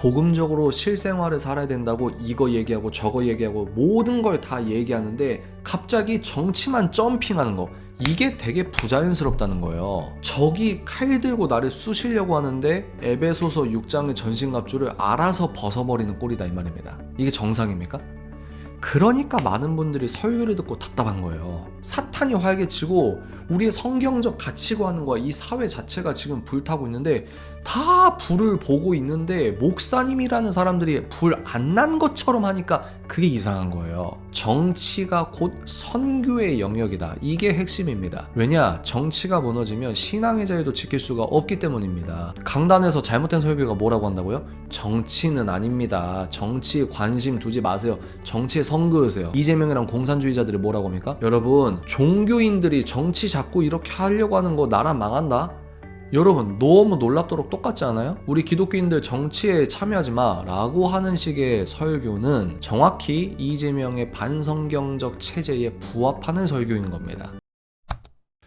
복음적으로 실생활을 살아야 된다고 이거 얘기하고 저거 얘기하고 모든 걸 다 얘기하는데 갑자기 정치만 점핑하는 거 이게 되게 부자연스럽다는 거예요. 적이 칼 들고 나를 쑤시려고 하는데 에베소서 6장의 전신갑주를 알아서 벗어버리는 꼴이다 이 말입니다. 이게 정상입니까? 그러니까 많은 분들이 설교를 듣고 답답한 거예요. 사탄이 활개치고 우리의 성경적 가치관과 이 사회 자체가 지금 불타고 있는데 다 불을 보고 있는데 목사님이라는 사람들이 불 안 난 것처럼 하니까 그게 이상한 거예요. 정치가 곧 선교의 영역이다. 이게 핵심입니다. 왜냐? 정치가 무너지면 신앙의 자유도 지킬 수가 없기 때문입니다. 강단에서 잘못된 설교가 뭐라고 한다고요? 정치는 아닙니다. 정치에 관심 두지 마세요. 정치에 선그으세요. 이재명이랑 공산주의자들이 뭐라고 합니까? 여러분, 종교인들이 정치 자꾸 이렇게 하려고 하는 거 나라 망한다? 여러분 너무 놀랍도록 똑같지 않아요? 우리 기독교인들 정치에 참여하지 마 라고 하는 식의 설교는 정확히 이재명의 반성경적 체제에 부합하는 설교인 겁니다.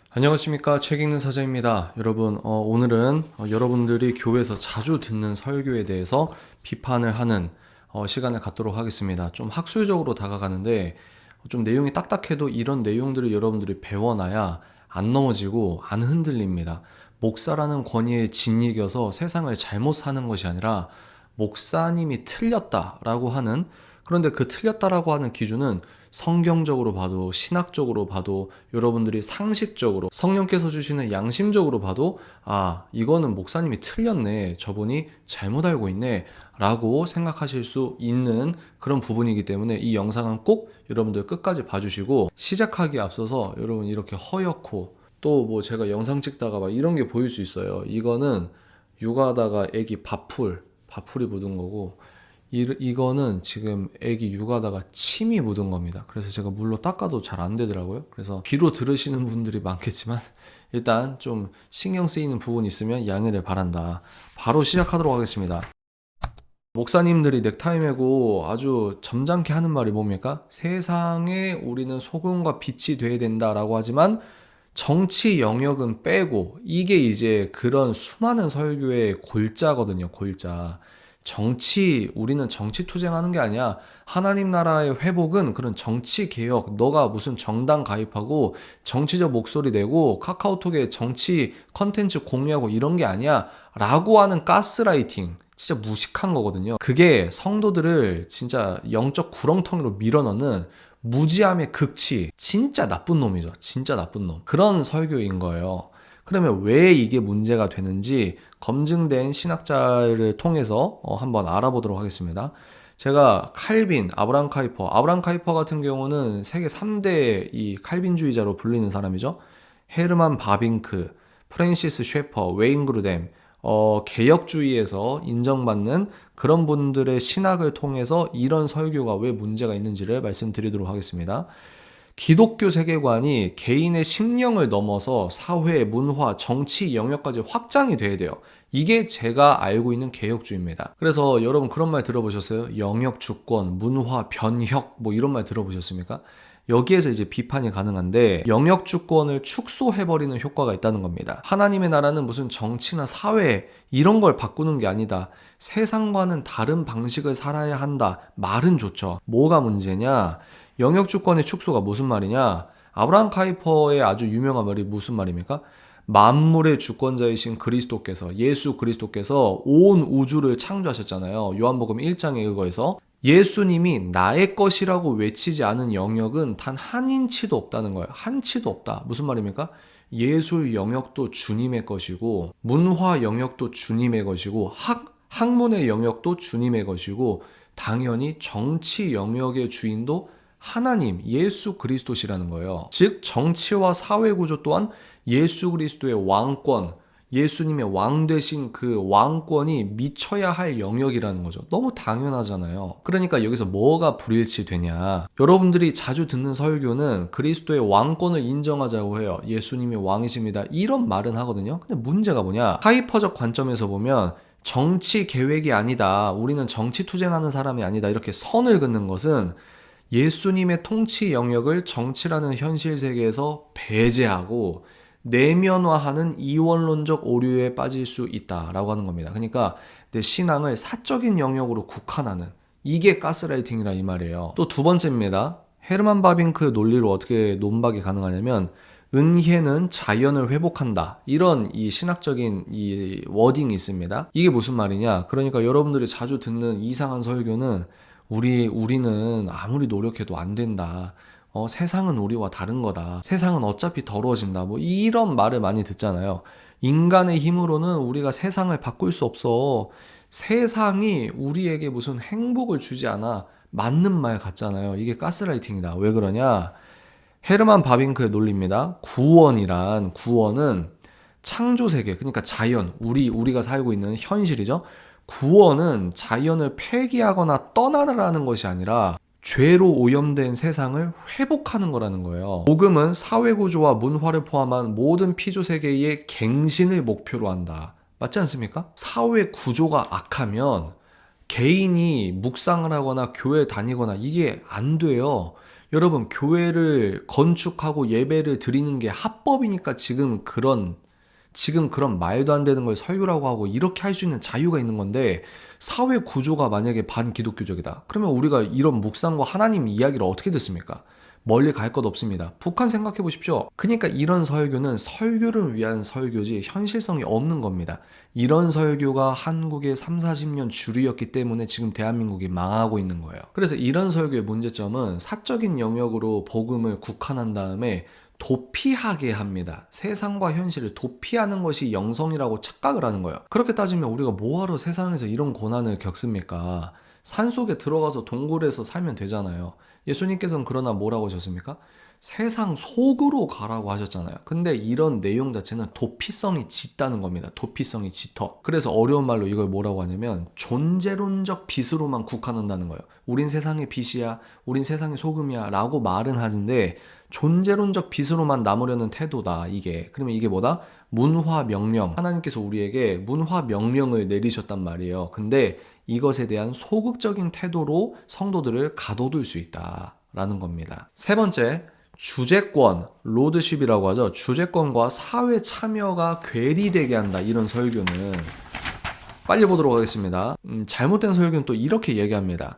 안녕하십니까 책 읽는 사자입니다. 여러분 어, 오늘은 어, 여러분들이 교회에서 자주 듣는 설교에 대해서 비판을 하는 어, 시간을 갖도록 하겠습니다. 좀 학술적으로 다가가는데 좀 내용이 딱딱해도 이런 내용들을 여러분들이 배워놔야 안 넘어지고 안 흔들립니다. 목사라는 권위에 짓이겨서 세상을 잘못 사는 것이 아니라 목사님이 틀렸다라고 하는 그런데 그 틀렸다라고 하는 기준은 성경적으로 봐도 신학적으로 봐도 여러분들이 상식적으로 성령께서 주시는 양심적으로 봐도 아 이거는 목사님이 틀렸네. 저분이 잘못 알고 있네. 라고 생각하실 수 있는 그런 부분이기 때문에 이 영상은 꼭 여러분들 끝까지 봐주시고 시작하기에 앞서서 여러분 이렇게 허옇고 또 뭐 제가 영상 찍다가 막 이런 게 보일 수 있어요 이거는 육아하다가 애기 밥풀 밥풀이 묻은 거고 이, 이거는 지금 애기 육아다가 침이 묻은 겁니다. 그래서 제가 물로 닦아도 잘 안 되더라고요. 그래서 귀로 들으시는 분들이 많겠지만 일단 좀 신경 쓰이는 부분 있으면 양해를 바란다. 바로 시작하도록 하겠습니다. 목사님들이 넥타이 메고 아주 점잖게 하는 말이 뭡니까? 세상에 우리는 소금과 빛이 돼야 된다라고 하지만 정치 영역은 빼고 이게 이제 그런 수많은 설교의 골자거든요, 골자. 정치, 우리는 정치 투쟁하는 게 아니야. 하나님 나라의 회복은 그런 정치 개혁, 너가 무슨 정당 가입하고 정치적 목소리 내고 카카오톡에 정치 컨텐츠 공유하고 이런 게 아니야. 라고 하는 가스라이팅. 진짜 무식한 거거든요. 그게 성도들을 진짜 영적 구렁텅이로 밀어넣는 무지함의 극치. 진짜 나쁜 놈이죠. 진짜 나쁜 놈. 그런 설교인 거예요. 그러면 왜 이게 문제가 되는지 검증된 신학자를 통해서 어, 한번 알아보도록 하겠습니다. 제가 칼빈, 아브람 카이퍼, 아브람 카이퍼 같은 경우는 세계 3대 이 칼빈주의자로 불리는 사람이죠. 헤르만 바빙크, 프랜시스 쉐퍼, 웨인 그루뎀, 어, 개혁주의에서 인정받는 그런 분들의 신학을 통해서 이런 설교가 왜 문제가 있는지를 말씀드리도록 하겠습니다. 기독교 세계관이 개인의 심령을 넘어서 사회, 문화, 정치 영역까지 확장이 돼야 돼요. 이게 제가 알고 있는 개혁주의입니다. 그래서 여러분 그런 말 들어보셨어요? 영역 주권, 문화, 변혁 뭐 이런 말 들어보셨습니까? 여기에서 이제 비판이 가능한데 영역 주권을 축소해버리는 효과가 있다는 겁니다. 하나님의 나라는 무슨 정치나 사회 이런 걸 바꾸는 게 아니다. 세상과는 다른 방식을 살아야 한다. 말은 좋죠. 뭐가 문제냐? 영역 주권의 축소가 무슨 말이냐? 아브라함 카이퍼의 아주 유명한 말이 무슨 말입니까? 만물의 주권자이신 그리스도께서 예수 그리스도께서 온 우주를 창조하셨잖아요. 요한복음 1장에 의거해서 예수님이 나의 것이라고 외치지 않은 영역은 단 한 인치도 없다는 거예요. 한 치도 없다. 무슨 말입니까? 예술 영역도 주님의 것이고 문화 영역도 주님의 것이고 학 학문의 영역도 주님의 것이고 당연히 정치 영역의 주인도 하나님, 예수 그리스도시라는 거예요. 즉, 정치와 사회 구조 또한 예수 그리스도의 왕권, 예수님의 왕 되신 그 왕권이 미쳐야 할 영역이라는 거죠. 너무 당연하잖아요. 그러니까 여기서 뭐가 불일치 되냐. 여러분들이 자주 듣는 설교는 그리스도의 왕권을 인정하자고 해요. 예수님이 왕이십니다. 이런 말은 하거든요. 근데 문제가 뭐냐. 하이퍼적 관점에서 보면 정치 계획이 아니다. 우리는 정치 투쟁하는 사람이 아니다. 이렇게 선을 긋는 것은 예수님의 통치 영역을 정치라는 현실 세계에서 배제하고 내면화하는 이원론적 오류에 빠질 수 있다라고 하는 겁니다. 그러니까 내 신앙을 사적인 영역으로 국한하는 이게 가스라이팅이라 이 말이에요. 또 두 번째입니다. 헤르만 바빙크 논리로 어떻게 논박이 가능하냐면 은혜는 자연을 회복한다. 이런 이 신학적인 이 워딩이 있습니다. 이게 무슨 말이냐? 그러니까 여러분들이 자주 듣는 이상한 설교는 우리 우리는 아무리 노력해도 안 된다. 어, 세상은 우리와 다른 거다. 세상은 어차피 더러워진다. 뭐 이런 말을 많이 듣잖아요. 인간의 힘으로는 우리가 세상을 바꿀 수 없어. 세상이 우리에게 무슨 행복을 주지 않아. 맞는 말 같잖아요. 이게 가스라이팅이다. 왜 그러냐? 헤르만 바빙크의 논리입니다. 구원이란 구원은 창조 세계, 그러니까 자연, 우리 우리가 살고 있는 현실이죠. 구원은 자연을 폐기하거나 떠나라는 것이 아니라 죄로 오염된 세상을 회복하는 거라는 거예요. 복음은 사회 구조와 문화를 포함한 모든 피조 세계의 갱신을 목표로 한다. 맞지 않습니까? 사회 구조가 악하면 개인이 묵상을 하거나 교회 다니거나 이게 안 돼요. 여러분, 교회를 건축하고 예배를 드리는 게 합법이니까 지금 그런, 지금 그런 말도 안 되는 걸 설교라고 하고 이렇게 할 수 있는 자유가 있는 건데, 사회 구조가 만약에 반기독교적이다. 그러면 우리가 이런 묵상과 하나님 이야기를 어떻게 듣습니까? 멀리 갈 것 없습니다. 북한 생각해 보십시오. 그러니까 이런 설교는 설교를 위한 설교지 현실성이 없는 겁니다. 이런 설교가 한국의 3, 40년 주류였기 때문에 지금 대한민국이 망하고 있는 거예요. 그래서 이런 설교의 문제점은 사적인 영역으로 복음을 국한한 다음에 도피하게 합니다. 세상과 현실을 도피하는 것이 영성이라고 착각을 하는 거예요. 그렇게 따지면 우리가 뭐하러 세상에서 이런 고난을 겪습니까? 산 속에 들어가서 동굴에서 살면 되잖아요. 예수님께서는 그러나 뭐라고 하셨습니까? 세상 속으로 가라고 하셨잖아요. 근데 이런 내용 자체는 도피성이 짙다는 겁니다. 도피성이 짙어. 그래서 어려운 말로 이걸 뭐라고 하냐면 존재론적 빛으로만 국한한다는 거예요. 우린 세상의 빛이야. 우린 세상의 소금이야. 라고 말은 하는데 존재론적 빛으로만 남으려는 태도다. 이게. 그러면 이게 뭐다? 문화 명령. 하나님께서 우리에게 문화 명령을 내리셨단 말이에요. 근데 이것에 대한 소극적인 태도로 성도들을 가둬둘 수 있다라는 겁니다. 세 번째, 주재권, 로드십이라고 하죠. 주재권과 사회 참여가 괴리되게 한다. 이런 설교는 빨리 보도록 하겠습니다. 음, 잘못된 설교는 또 이렇게 얘기합니다.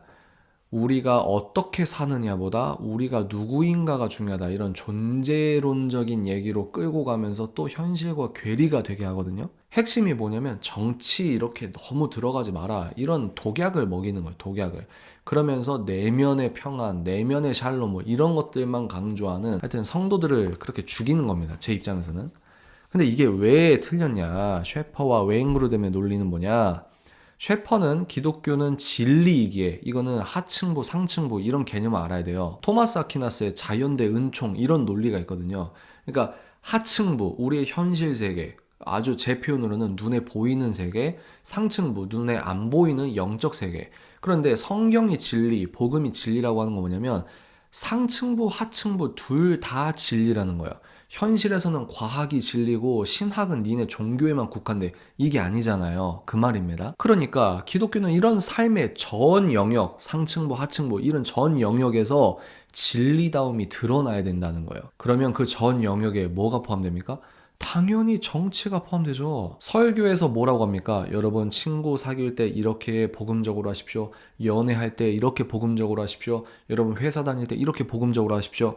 우리가 어떻게 사느냐보다 우리가 누구인가가 중요하다. 이런 존재론적인 얘기로 끌고 가면서 또 현실과 괴리가 되게 하거든요. 핵심이 뭐냐면 정치 이렇게 너무 들어가지 마라. 이런 독약을 먹이는 거예요. 독약을. 그러면서 내면의 평안, 내면의 샬롬 뭐 이런 것들만 강조하는 하여튼 성도들을 그렇게 죽이는 겁니다. 제 입장에서는. 근데 이게 왜 틀렸냐? 쉐퍼와 웨잉그루뎀의 논리는 뭐냐? 쉐퍼는 기독교는 진리이기에 이거는 하층부, 상층부 이런 개념을 알아야 돼요. 토마스 아퀴나스의 자연대 은총 이런 논리가 있거든요. 그러니까 하층부, 우리의 현실 세계, 아주 제 표현으로는 눈에 보이는 세계, 상층부, 눈에 안 보이는 영적 세계. 그런데 성경이 진리, 복음이 진리라고 하는 거 뭐냐면 상층부, 하층부 둘 다 진리라는 거예요. 현실에서는 과학이 진리고 신학은 니네 종교에만 국한돼 이게 아니잖아요. 그 말입니다. 그러니까 기독교는 이런 삶의 전 영역, 상층부, 하층부 이런 전 영역에서 진리다움이 드러나야 된다는 거예요. 그러면 그 전 영역에 뭐가 포함됩니까? 당연히 정치가 포함되죠. 설교에서 뭐라고 합니까? 여러분 친구 사귈 때 이렇게 복음적으로 하십시오. 연애할 때 이렇게 복음적으로 하십시오. 여러분 회사 다닐 때 이렇게 복음적으로 하십시오.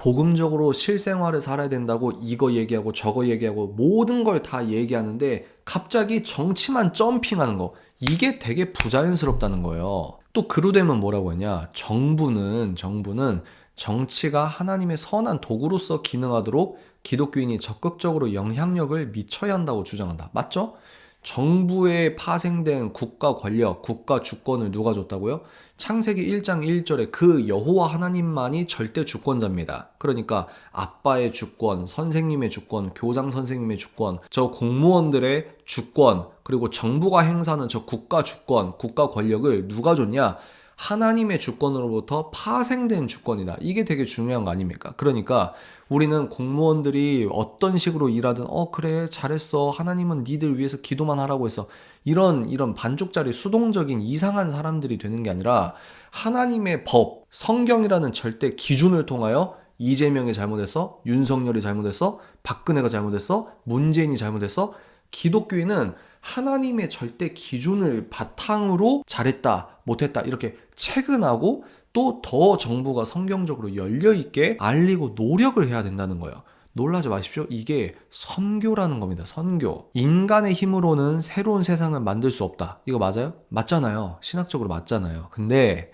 복음적으로 실생활을 살아야 된다고 이거 얘기하고 저거 얘기하고 모든 걸 다 얘기하는데 갑자기 정치만 점핑하는 거 이게 되게 부자연스럽다는 거예요. 또 그루되면 뭐라고 했냐? 정부는 정부는 정치가 하나님의 선한 도구로서 기능하도록 기독교인이 적극적으로 영향력을 미쳐야 한다고 주장한다. 맞죠? 정부에 파생된 국가 권력, 국가 주권을 누가 줬다고요? 창세기 1장 1절에 그 여호와 하나님만이 절대 주권자입니다. 그러니까 아빠의 주권, 선생님의 주권, 교장 선생님의 주권, 저 공무원들의 주권, 그리고 정부가 행사하는 저 국가 주권, 국가 권력을 누가 줬냐? 하나님의 주권으로부터 파생된 주권이다. 이게 되게 중요한 거 아닙니까? 그러니까 우리는 공무원들이 어떤 식으로 일하든 어 그래 잘했어. 하나님은 니들 위해서 기도만 하라고 해서. 이런 이런 반쪽짜리 수동적인 이상한 사람들이 되는 게 아니라 하나님의 법 성경이라는 절대 기준을 통하여 이재명이 잘못했어 윤석열이 잘못했어 박근혜가 잘못했어 문재인이 잘못했어 기독교인은 하나님의 절대 기준을 바탕으로 잘했다, 못했다 이렇게 체근하고 또 더 정부가 성경적으로 열려 있게 알리고 노력을 해야 된다는 거예요. 놀라지 마십시오. 이게 선교라는 겁니다. 선교. 인간의 힘으로는 새로운 세상을 만들 수 없다. 이거 맞아요? 맞잖아요. 신학적으로 맞잖아요. 근데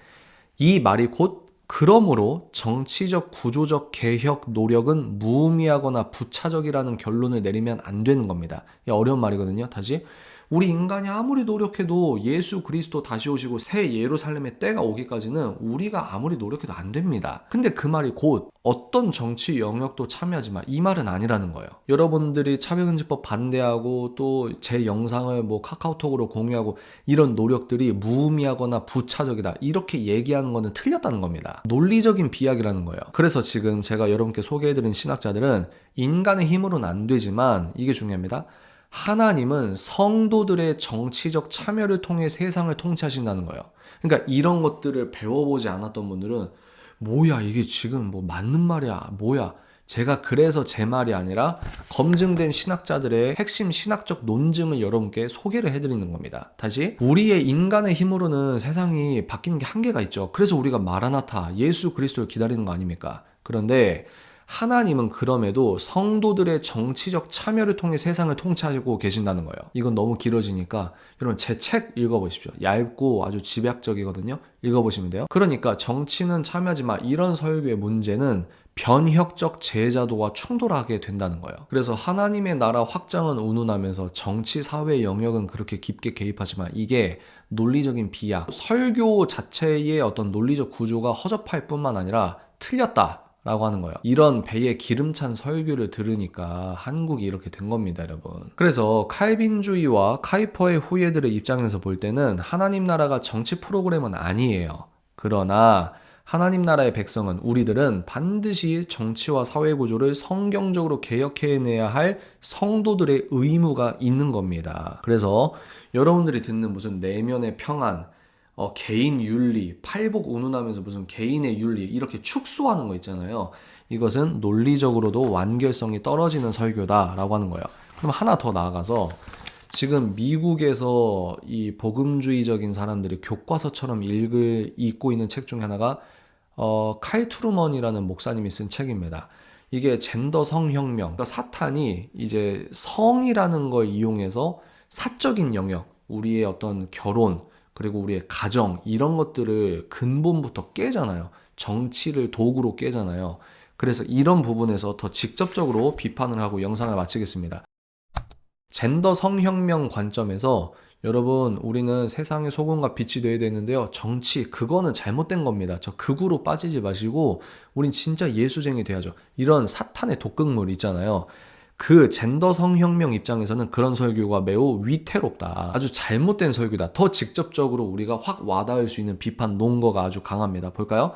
이 말이 곧 그러므로 정치적 구조적 개혁 노력은 무의미하거나 부차적이라는 결론을 내리면 안 되는 겁니다. 이 어려운 말이거든요. 다시 우리 인간이 아무리 노력해도 예수 그리스도 다시 오시고 새 예루살렘의 때가 오기까지는 우리가 아무리 노력해도 안 됩니다. 근데 그 말이 곧 어떤 정치 영역도 참여하지 마. 이 말은 아니라는 거예요. 여러분들이 차별금지법 반대하고 또 제 영상을 뭐 카카오톡으로 공유하고 이런 노력들이 무의미하거나 부차적이다. 이렇게 얘기하는 거는 틀렸다는 겁니다. 논리적인 비약이라는 거예요. 그래서 지금 제가 여러분께 소개해드린 신학자들은 인간의 힘으로는 안 되지만 이게 중요합니다. 하나님은 성도들의 정치적 참여를 통해 세상을 통치하신다는 거예요. 그러니까 이런 것들을 배워보지 않았던 분들은 뭐야 이게 지금 뭐 맞는 말이야 뭐야 제가 그래서 제 말이 아니라 검증된 신학자들의 핵심 신학적 논증을 여러분께 소개를 해드리는 겁니다. 다시 우리의 인간의 힘으로는 세상이 바뀌는 게 한계가 있죠. 그래서 우리가 마라나타 예수 그리스도를 기다리는 거 아닙니까? 그런데 하나님은 그럼에도 성도들의 정치적 참여를 통해 세상을 통치하고 계신다는 거예요. 이건 너무 길어지니까 여러분 제 책 읽어보십시오. 얇고 아주 집약적이거든요. 읽어보시면 돼요. 그러니까 정치는 참여하지 마. 이런 설교의 문제는 변혁적 제자도와 충돌하게 된다는 거예요. 그래서 하나님의 나라 확장은 운운하면서 정치 사회 영역은 그렇게 깊게 개입하지만 이게 논리적인 비약, 설교 자체의 어떤 논리적 구조가 허접할 뿐만 아니라 틀렸다. 라고 하는 거예요. 이런 배에 기름찬 설교를 들으니까 한국이 이렇게 된 겁니다, 여러분. 그래서 칼빈주의와 카이퍼의 후예들의 입장에서 볼 때는 하나님 나라가 정치 프로그램은 아니에요. 그러나 하나님 나라의 백성은 우리들은 반드시 정치와 사회 구조를 성경적으로 개혁해내야 할 성도들의 의무가 있는 겁니다. 그래서 여러분들이 듣는 무슨 내면의 평안, 어, 개인 윤리, 팔복 운운하면서 무슨 개인의 윤리 이렇게 축소하는 거 있잖아요. 이것은 논리적으로도 완결성이 떨어지는 설교다라고 하는 거예요. 그럼 하나 더 나아가서 지금 미국에서 이 복음주의적인 사람들이 교과서처럼 읽을 읽고 있는 책 중에 하나가 어, 칼 트루먼이라는 목사님이 쓴 책입니다. 이게 젠더 성혁명. 그러니까 사탄이 이제 성이라는 걸 이용해서 사적인 영역, 우리의 어떤 결혼, 그리고 우리의 가정, 이런 것들을 근본부터 깨잖아요. 정치를 도구로 깨잖아요. 그래서 이런 부분에서 더 직접적으로 비판을 하고 영상을 마치겠습니다. 젠더 성혁명 관점에서 여러분 우리는 세상의 소금과 빛이 돼야 되는데요. 정치 그거는 잘못된 겁니다. 저 극으로 빠지지 마시고 우린 진짜 예수쟁이 돼야죠. 이런 사탄의 독극물 있잖아요. 그 젠더 성혁명 입장에서는 그런 설교가 매우 위태롭다. 아주 잘못된 설교다. 더 직접적으로 우리가 확 와닿을 수 있는 비판 논거가 아주 강합니다. 볼까요?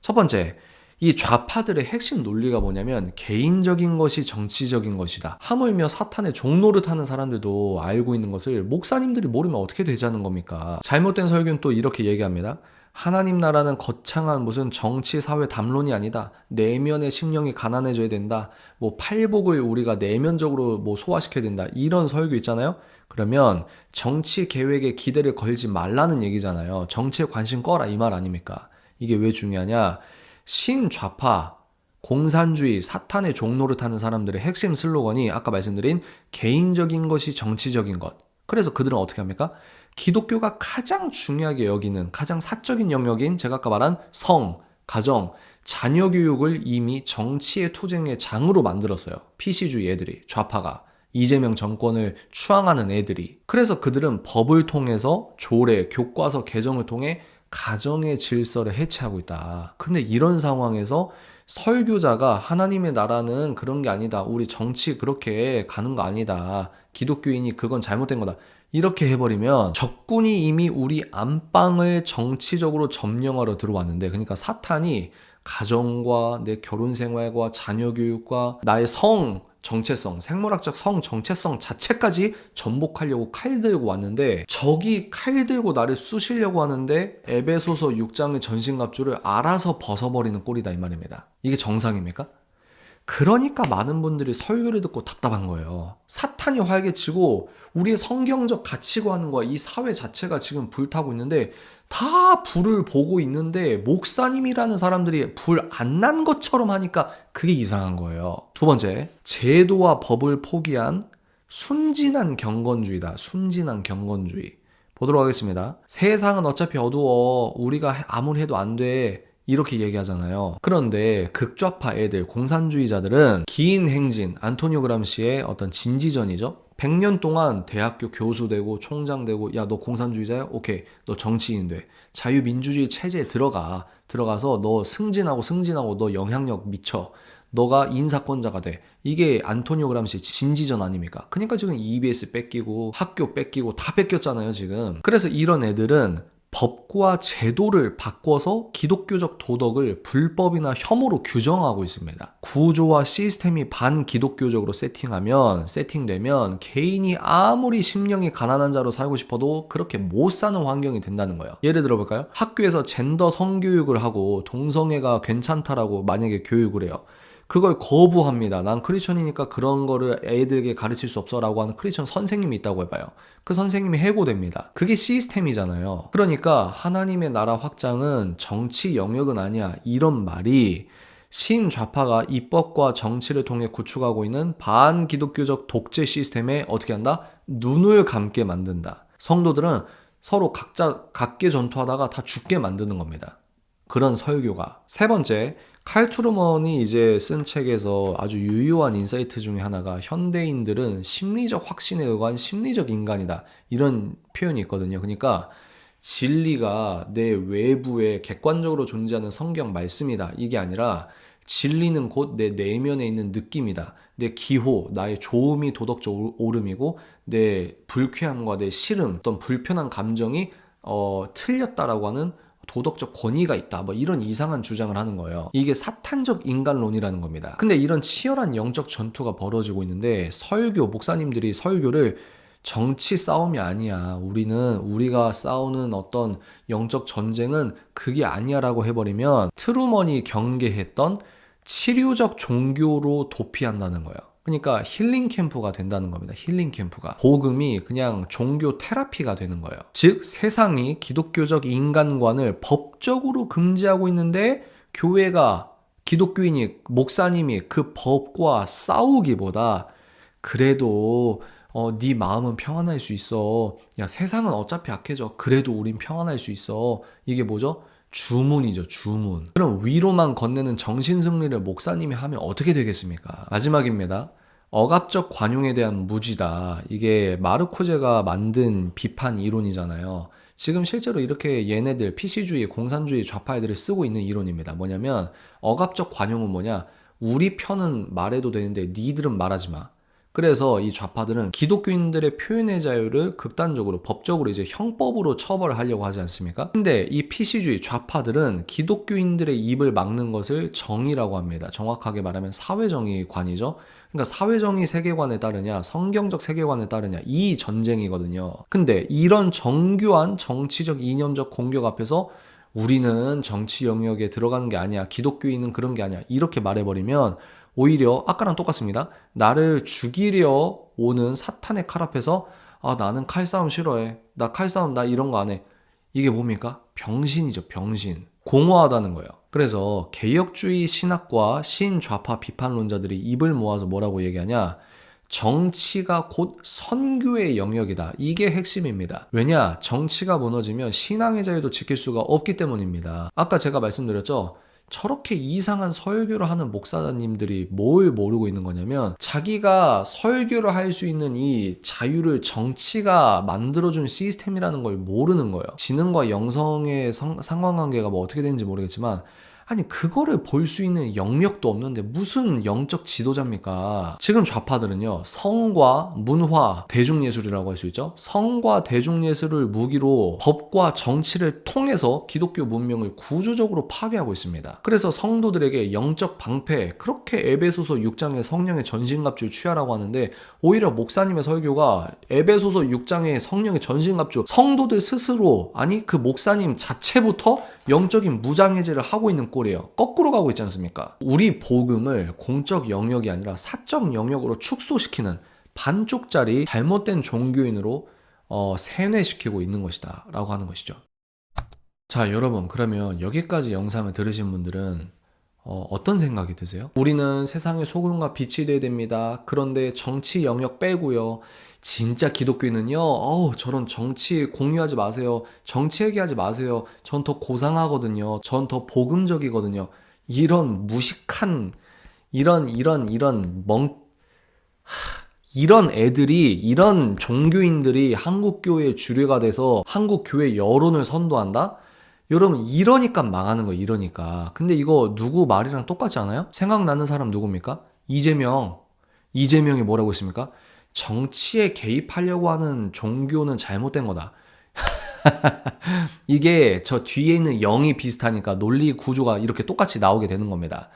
첫 번째, 이 좌파들의 핵심 논리가 뭐냐면 개인적인 것이 정치적인 것이다. 하물며 사탄의 종노릇 하는 사람들도 알고 있는 것을 목사님들이 모르면 어떻게 되자는 겁니까? 잘못된 설교는 또 이렇게 얘기합니다. 하나님 나라는 거창한 무슨 정치 사회 담론이 아니다. 내면의 심령이 가난해져야 된다. 뭐 팔복을 우리가 내면적으로 뭐 소화시켜야 된다. 이런 설교 있잖아요. 그러면 정치 계획에 기대를 걸지 말라는 얘기잖아요. 정치에 관심 꺼라 이 말 아닙니까? 이게 왜 중요하냐? 신좌파 공산주의, 사탄의 종로를 타는 사람들의 핵심 슬로건이 아까 말씀드린 개인적인 것이 정치적인 것. 그래서 그들은 어떻게 합니까? 기독교가 가장 중요하게 여기는 가장 사적인 영역인 제가 아까 말한 성, 가정, 자녀 교육을 이미 정치의 투쟁의 장으로 만들었어요. PC주의 애들이, 좌파가. 이재명 정권을 추앙하는 애들이. 그래서 그들은 법을 통해서 조례, 교과서 개정을 통해 가정의 질서를 해체하고 있다. 근데 이런 상황에서 설교자가 하나님의 나라는 그런 게 아니다. 우리 정치 그렇게 가는 거 아니다. 기독교인이 그건 잘못된 거다. 이렇게 해버리면 적군이 이미 우리 안방을 정치적으로 점령하러 들어왔는데 그러니까 사탄이 가정과 내 결혼 생활과 자녀 교육과 나의 성 정체성, 생물학적 성 정체성 자체까지 전복하려고 칼 들고 왔는데 적이 칼 들고 나를 쑤시려고 하는데 에베소서 6장의 전신갑주를 알아서 벗어버리는 꼴이다 이 말입니다. 이게 정상입니까? 그러니까 많은 분들이 설교를 듣고 답답한 거예요. 사탄이 활개치고 우리의 성경적 가치관과 이 사회 자체가 지금 불타고 있는데 다 불을 보고 있는데 목사님이라는 사람들이 불 안 난 것처럼 하니까 그게 이상한 거예요. 두 번째, 제도와 법을 포기한 순진한 경건주의다. 순진한 경건주의. 보도록 하겠습니다. 세상은 어차피 어두워. 우리가 아무리 해도 안 돼. 이렇게 얘기하잖아요. 그런데 극좌파 애들, 공산주의자들은 긴 행진, 안토니오 그람시의 어떤 진지전이죠. 100년 동안 대학교 교수 되고 총장 되고 야 너 공산주의자야? 오케이. 너 정치인 돼. 자유민주주의 체제에 들어가. 들어가서 너 승진하고 승진하고 너 영향력 미쳐. 너가 인사권자가 돼. 이게 안토니오 그람시 진지전 아닙니까? 그러니까 지금 EBS 뺏기고 학교 뺏기고 다 뺏겼잖아요, 지금. 그래서 이런 애들은 법과 제도를 바꿔서 기독교적 도덕을 불법이나 혐오로 규정하고 있습니다. 구조와 시스템이 반기독교적으로 세팅하면, 세팅되면 개인이 아무리 심령이 가난한 자로 살고 싶어도 그렇게 못 사는 환경이 된다는 거예요. 예를 들어 볼까요? 학교에서 젠더 성교육을 하고 동성애가 괜찮다라고 만약에 교육을 해요. 그걸 거부합니다. 난 크리스천이니까 그런 거를 애들에게 가르칠 수 없어라고 하는 크리스천 선생님이 있다고 해봐요. 그 선생님이 해고됩니다. 그게 시스템이잖아요. 그러니까 하나님의 나라 확장은 정치 영역은 아니야. 이런 말이 신좌파가 입법과 정치를 통해 구축하고 있는 반기독교적 독재 시스템에 어떻게 한다? 눈을 감게 만든다. 성도들은 서로 각자 각계 전투하다가 다 죽게 만드는 겁니다. 그런 설교가. 세 번째, 칼 트루먼이 이제 쓴 책에서 아주 유효한 인사이트 중에 하나가 현대인들은 심리적 확신에 의한 심리적 인간이다. 이런 표현이 있거든요. 그러니까 진리가 내 외부에 객관적으로 존재하는 성경 말씀이다. 이게 아니라 진리는 곧 내 내면에 있는 느낌이다. 내 기호, 나의 좋음이 도덕적 오- 오름이고 내 불쾌함과 내 싫음, 어떤 불편한 감정이 어, 틀렸다라고 하는 도덕적 권위가 있다. 뭐 이런 이상한 주장을 하는 거예요. 이게 사탄적 인간론이라는 겁니다. 근데 이런 치열한 영적 전투가 벌어지고 있는데 설교 목사님들이 설교를 정치 싸움이 아니야. 우리는 우리가 싸우는 어떤 영적 전쟁은 그게 아니야라고 해버리면 트루먼이 경계했던 치료적 종교로 도피한다는 거예요. 그러니까 힐링 캠프가 된다는 겁니다. 힐링 캠프가. 복음이 그냥 종교 테라피가 되는 거예요. 즉, 세상이 기독교적 인간관을 법적으로 금지하고 있는데 교회가 기독교인이 목사님이 그 법과 싸우기보다 그래도 어, 네 마음은 평안할 수 있어. 야, 세상은 어차피 악해져. 그래도 우린 평안할 수 있어. 이게 뭐죠? 주문이죠, 주문. 그럼 위로만 건네는 정신 승리를 목사님이 하면 어떻게 되겠습니까? 마지막입니다. 억압적 관용에 대한 무지다. 이게 마르쿠제가 만든 비판 이론이잖아요. 지금 실제로 이렇게 얘네들 PC주의, 공산주의 좌파 애들이 쓰고 있는 이론입니다. 뭐냐면 억압적 관용은 뭐냐? 우리 편은 말해도 되는데 니들은 말하지 마. 그래서 이 좌파들은 기독교인들의 표현의 자유를 극단적으로 법적으로 이제 형법으로 처벌을 하려고 하지 않습니까? 근데 이 PC주의 좌파들은 기독교인들의 입을 막는 것을 정의라고 합니다. 정확하게 말하면 사회정의관이죠. 그러니까 사회정의 세계관에 따르냐, 성경적 세계관에 따르냐, 이 전쟁이거든요. 근데 이런 정교한 정치적 이념적 공격 앞에서 우리는 정치 영역에 들어가는 게 아니야. 기독교인은 그런 게 아니야. 이렇게 말해버리면 오히려 아까랑 똑같습니다. 나를 죽이려 오는 사탄의 칼 앞에서 아 나는 칼싸움 싫어해. 나 칼싸움 나 이런 거 안 해. 이게 뭡니까? 병신이죠, 병신. 공허하다는 거예요. 그래서 개혁주의 신학과 신좌파 비판론자들이 입을 모아서 뭐라고 얘기하냐? 정치가 곧 선교의 영역이다. 이게 핵심입니다. 왜냐? 정치가 무너지면 신앙의 자유도 지킬 수가 없기 때문입니다. 아까 제가 말씀드렸죠? 저렇게 이상한 설교를 하는 목사님들이 뭘 모르고 있는 거냐면 자기가 설교를 할 수 있는 이 자유를 정치가 만들어준 시스템이라는 걸 모르는 거예요. 지능과 영성의 성- 상관관계가 뭐 어떻게 되는지 모르겠지만 아니 그거를 볼 수 있는 영역도 없는데 무슨 영적 지도자입니까? 지금 좌파들은요 성과 문화 대중예술이라고 할 수 있죠 성과 대중예술을 무기로 법과 정치를 통해서 기독교 문명을 구조적으로 파괴하고 있습니다 그래서 성도들에게 영적 방패 그렇게 에베소서 6장의 성령의 전신갑주를 취하라고 하는데 오히려 목사님의 설교가 에베소서 6장의 성령의 전신갑주 성도들 스스로 아니 그 목사님 자체부터 영적인 무장해제를 하고 있는 꼴이에요. 거꾸로 가고 있지 않습니까? 우리 복음을 공적 영역이 아니라 사적 영역으로 축소시키는 반쪽짜리 잘못된 종교인으로 어, 세뇌시키고 있는 것이다. 라고 하는 것이죠. 자, 여러분, 그러면 여기까지 영상을 들으신 분들은 어, 어떤 생각이 드세요? 우리는 세상의 소금과 빛이 돼야 됩니다. 그런데 정치 영역 빼고요. 진짜 기독교인은요, 어우, 저런 정치 공유하지 마세요. 정치 얘기하지 마세요. 전 더 고상하거든요. 전 더 복음적이거든요. 이런 무식한, 이런, 이런, 이런 멍, 하, 이런 애들이, 이런 종교인들이 한국 교회의 주류가 돼서 한국 교회 여론을 선도한다? 여러분, 이러니까 망하는 거예요, 이러니까. 근데 이거 누구 말이랑 똑같지 않아요? 생각나는 사람 누굽니까? 이재명. 이재명이 뭐라고 했습니까? 정치에 개입하려고 하는 종교는 잘못된 거다. 이게 저 뒤에 있는 0이 비슷하니까 논리 구조가 이렇게 똑같이 나오게 되는 겁니다.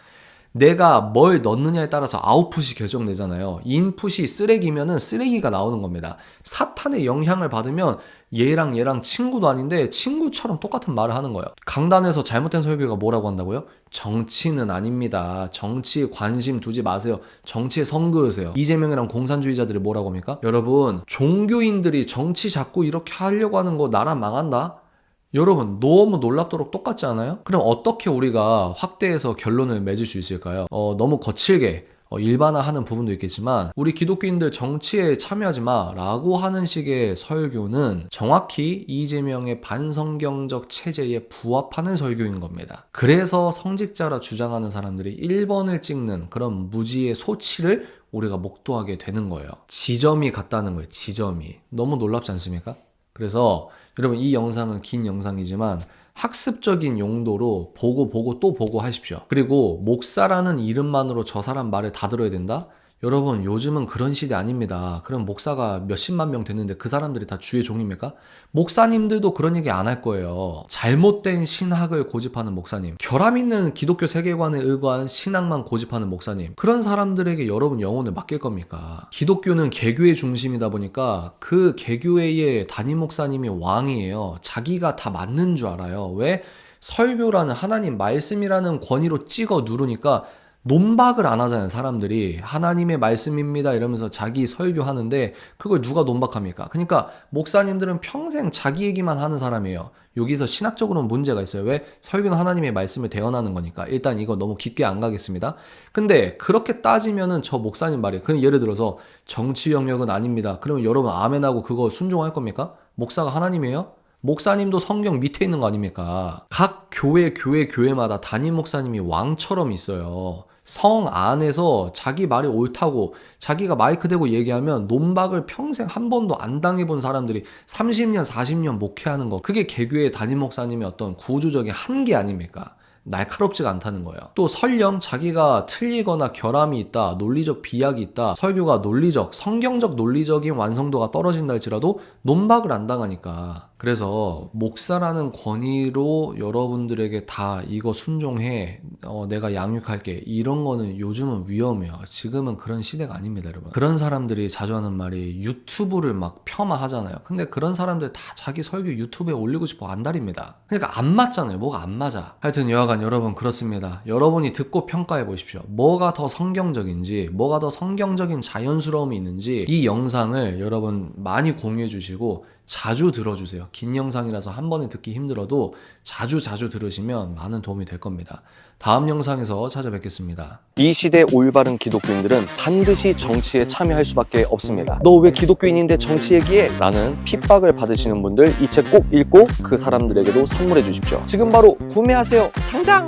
내가 뭘 넣느냐에 따라서 아웃풋이 결정되잖아요. 인풋이 쓰레기면은 쓰레기가 나오는 겁니다. 사탄의 영향을 받으면 얘랑 얘랑 친구도 아닌데 친구처럼 똑같은 말을 하는 거예요. 강단에서 잘못된 설교가 뭐라고 한다고요? 정치는 아닙니다. 정치에 관심 두지 마세요. 정치에 선그으세요. 이재명이랑 공산주의자들이 뭐라고 합니까? 여러분, 종교인들이 정치 자꾸 이렇게 하려고 하는 거 나라 망한다? 여러분 너무 놀랍도록 똑같지 않아요? 그럼 어떻게 우리가 확대해서 결론을 맺을 수 있을까요? 어, 너무 거칠게 어, 일반화하는 부분도 있겠지만 우리 기독교인들 정치에 참여하지 마 라고 하는 식의 설교는 정확히 이재명의 반성경적 체제에 부합하는 설교인 겁니다. 그래서 성직자라 주장하는 사람들이 1번을 찍는 그런 무지의 소치를 우리가 목도하게 되는 거예요. 지점이 같다는 거예요. 지점이. 너무 놀랍지 않습니까? 그래서 여러분 이 영상은 긴 영상이지만 학습적인 용도로 보고 보고 또 보고 하십시오. 그리고 목사라는 이름만으로 저 사람 말을 다 들어야 된다? 여러분 요즘은 그런 시대 아닙니다. 그럼 목사가 몇십만 명 됐는데 그 사람들이 다 주의 종입니까? 목사님들도 그런 얘기 안 할 거예요. 잘못된 신학을 고집하는 목사님, 결함 있는 기독교 세계관에 의거한 신학만 고집하는 목사님, 그런 사람들에게 여러분 영혼을 맡길 겁니까? 기독교는 개교의 중심이다 보니까 그 개교회의 담임 목사님이 왕이에요. 자기가 다 맞는 줄 알아요. 왜? 설교라는 하나님 말씀이라는 권위로 찍어 누르니까 논박을 안 하잖아요, 사람들이. 하나님의 말씀입니다. 이러면서 자기 설교하는데 그걸 누가 논박합니까? 그러니까 목사님들은 평생 자기 얘기만 하는 사람이에요. 여기서 신학적으로는 문제가 있어요. 왜? 설교는 하나님의 말씀을 대언하는 거니까. 일단 이거 너무 깊게 안 가겠습니다. 근데 그렇게 따지면은 저 목사님 말이, 그냥 예를 들어서 정치 영역은 아닙니다. 그러면 여러분 아멘하고 그거 순종할 겁니까? 목사가 하나님이에요? 목사님도 성경 밑에 있는 거 아닙니까? 각 교회, 교회, 교회마다 담임 목사님이 왕처럼 있어요. 성 안에서 자기 말이 옳다고 자기가 마이크 대고 얘기하면 논박을 평생 한 번도 안 당해본 사람들이 30년, 40년 목회하는 거 그게 개교의 담임 목사님의 어떤 구조적인 한계 아닙니까? 날카롭지가 않다는 거예요. 또 설령 자기가 틀리거나 결함이 있다, 논리적 비약이 있다, 설교가 논리적, 성경적 논리적인 완성도가 떨어진다 할지라도 논박을 안 당하니까. 그래서 목사라는 권위로 여러분들에게 다 이거 순종해, 어, 내가 양육할게. 이런 거는 요즘은 위험해요. 지금은 그런 시대가 아닙니다, 여러분. 그런 사람들이 자주 하는 말이 유튜브를 막 폄하하잖아요. 근데 그런 사람들 다 자기 설교 유튜브에 올리고 싶어 안달입니다. 그러니까 안 맞잖아요. 뭐가 안 맞아. 하여튼 여하간 여러분 그렇습니다. 여러분이 듣고 평가해 보십시오. 뭐가 더 성경적인지, 뭐가 더 성경적인 자연스러움이 있는지 이 영상을 여러분 많이 공유해 주시고 자주 들어주세요. 긴 영상이라서 한 번에 듣기 힘들어도 자주 자주 들으시면 많은 도움이 될 겁니다. 다음 영상에서 찾아뵙겠습니다. 이 시대 올바른 기독교인들은 반드시 정치에 참여할 수밖에 없습니다. 너 왜 기독교인인데 정치 얘기해? 라는 핍박을 받으시는 분들 이 책 꼭 읽고 그 사람들에게도 선물해 주십시오. 지금 바로 구매하세요. 당장!